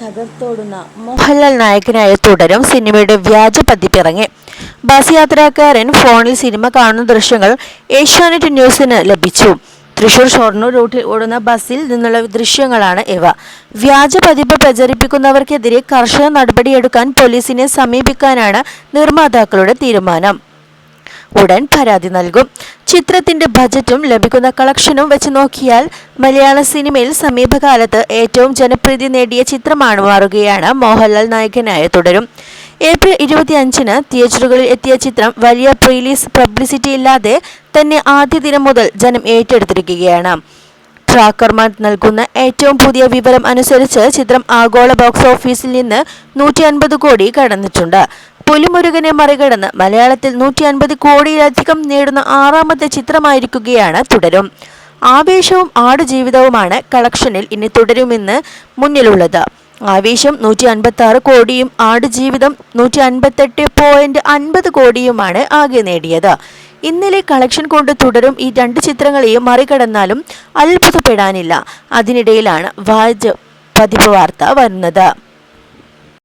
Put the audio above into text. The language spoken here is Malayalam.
തകർത്തോടുന്ന മോഹൻലാൽ നായകനായ തുടരും സിനിമയുടെ വ്യാജ പതിപ്പിറങ്ങി. ബസ് യാത്രക്കാരൻ ഫോണിൽ സിനിമ കാണുന്ന ദൃശ്യങ്ങൾ ഏഷ്യാനെറ്റ് ന്യൂസിന് ലഭിച്ചു. തൃശൂർ ഷൊർണൂർ റൂട്ടിൽ ഓടുന്ന ബസ്സിൽ നിന്നുള്ള ദൃശ്യങ്ങളാണ് ഇവ. വ്യാജ പതിപ്പ് പ്രചരിപ്പിക്കുന്നവർക്കെതിരെ കർശന നടപടിയെടുക്കാൻ പോലീസിനെ സമീപിക്കാനാണ് നിർമ്മാതാക്കളുടെ തീരുമാനം. ഉടൻ പരാതി നൽകും. ചിത്രത്തിന്റെ ബജറ്റും ലഭിക്കുന്ന കളക്ഷനും വെച്ച് നോക്കിയാൽ മലയാള സിനിമയിൽ സമീപകാലത്ത് ഏറ്റവും ജനപ്രീതി നേടിയ ചിത്രമാണ് മാറുകയാണ്. മോഹൻലാൽ നായകനായ തുടരും. ഏപ്രിൽ ഇരുപത്തിയഞ്ചിന് തിയേറ്ററുകളിൽ എത്തിയ ചിത്രം വലിയ പ്രീലീസ് പബ്ലിസിറ്റി ഇല്ലാതെ തന്നെ ആദ്യ ദിനം മുതൽ ജനം ഏറ്റെടുത്തിരിക്കുകയാണ്. ട്രാക്കർമാർ നൽകുന്ന ഏറ്റവും പുതിയ വിവരം അനുസരിച്ച് ചിത്രം ആഗോള ബോക്സ് ഓഫീസിൽ നിന്ന് നൂറ്റി അൻപത് കോടി കടന്നിട്ടുണ്ട്. പുലിമുരുകനെ മറികടന്ന് മലയാളത്തിൽ നൂറ്റി അൻപത് കോടിയിലധികം നേടുന്ന ആറാമത്തെ ചിത്രമായിരിക്കുകയാണ് തുടരും. ആവേശവും ആടുജീവിതവുമാണ് കളക്ഷനിൽ ഇനി തുടരുമെന്ന് മുന്നിലുള്ളത്. ആവേശം നൂറ്റി അൻപത്തി ആറ് കോടിയും ആടുജീവിതം നൂറ്റി അൻപത്തെട്ട് പോയിന്റ് അൻപത് കോടിയുമാണ് ആകെ നേടിയത്. ഇന്നലെ കളക്ഷൻ കൊണ്ട് തുടരും ഈ രണ്ട് ചിത്രങ്ങളെയും മറികടന്നാലും അത്ഭുതപ്പെടാനില്ല. അതിനിടയിലാണ് വാജ് പതിപ്പ് വാർത്ത വരുന്നത്.